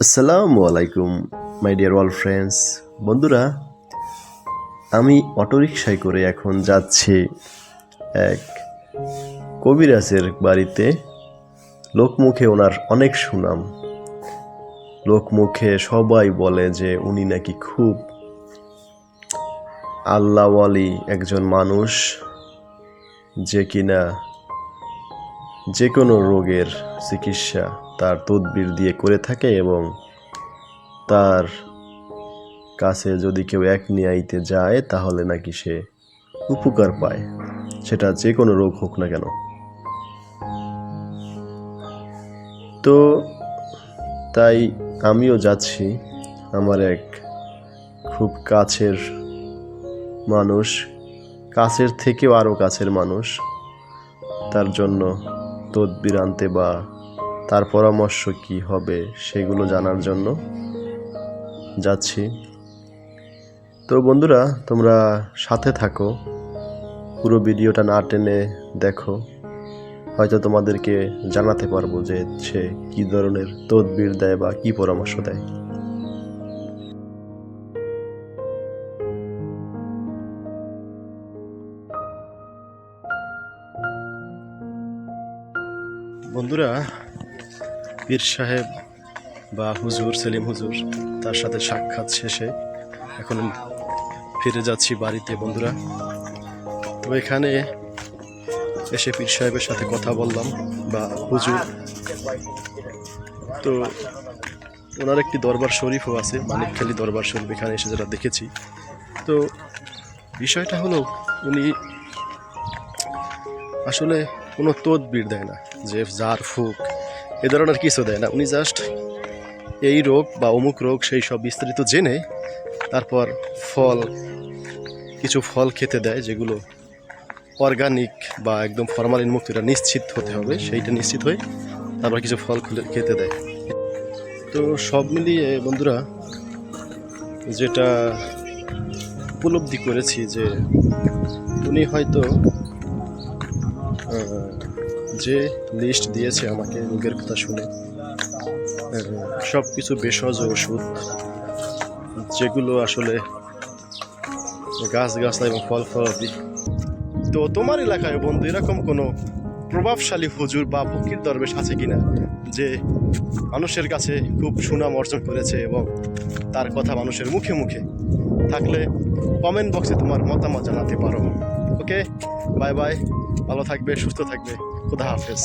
আসসালামু আলাইকুম my dear all friends বন্ধুরা, আমি অটোরিকশায় করে এখন যাচ্ছি এক কবিরাজের বাড়িতে। লোকমুখে ওনার অনেক সুনাম। লোকমুখে সবাই বলে যে উনি নাকি খুব আল্লাহওয়ালি একজন মানুষ, যে কিনা যে কোনো রোগের চিকিৎসা তার তদবির দিয়ে করে থাকে এবং তার কাছে যদি কেউ এক নিয়াইতে যায়, তাহলে নাকি সে উপকার পায়। সেটা যে কোনো রোগ হোক না কেন। তো তাই আমিও যাচ্ছি। আমার এক খুব কাছের মানুষ, কাছের থেকেও আরও কাছের মানুষ, তার জন্য তদবির আনতে বা তার পরামর্শ কি হবে সেগুলো জানার জন্য যাচ্ছি। তো বন্ধুরা, তোমরা সাথে থাকো, পুরো ভিডিওটা না টেনে দেখো। হয়তো তোমাদেরকে জানাতে পারব যে সে কী ধরনের তদবির দেয় বা কী পরামর্শ দেয়। বন্ধুরা, পীর সাহেব বা হুজুর, সেলিম হুজুর, তার সাথে সাক্ষাৎ শেষে এখন ফিরে যাচ্ছি বাড়িতে বন্ধুরা। তো এখানে এসে পীর সাহেবের সাথে কথা বললাম বা হুজুর। তো ওনার একটি দরবার শরীফও আছে, মানিকখালী দরবার শরীফ, এখানে এসে যেটা দেখেছি। তো বিষয়টা হলো, উনি আসলে কোনো তদবির দেয় না। যে জার ফুক, এ ধরনের কিছু দেয় না। উনি জাস্ট এই রোগ বা অমুক রোগ সেই সব বিস্তারিত জেনে তারপর ফল, কিছু ফল খেতে দেয় যেগুলো অর্গানিক বা একদম ফরমালিন মুক্ত এটা নিশ্চিত হতে হবে, সেইটা নিশ্চিত হয়ে তারপর কিছু ফল খুলে খেতে দেয়। তো সব মিলিয়ে বন্ধুরা, যেটা উপলব্ধি করেছি যে উনি হয়তো যে লিস্ট দিয়েছে আমাকে রোগের কথা শুনে সব কিছু ভেষজ ওষুধ, যেগুলো আসলে গাছ গাছলা এবং ফল ফলাদি। তো তোমার এলাকায় বন্ধু, এরকম কোনো প্রভাবশালী হুজুর বা ফকির দরবেশ আছে কিনা, যে মানুষের কাছে খুব সুনাম অর্জন করেছে এবং তার কথা মানুষের মুখে মুখে থাকলে কমেন্ট বক্সে তোমার মতামত জানাতে পারো। ওকে বাই বাই ভালো থাকবে সুস্থ থাকবে। খুদা হাফেজ।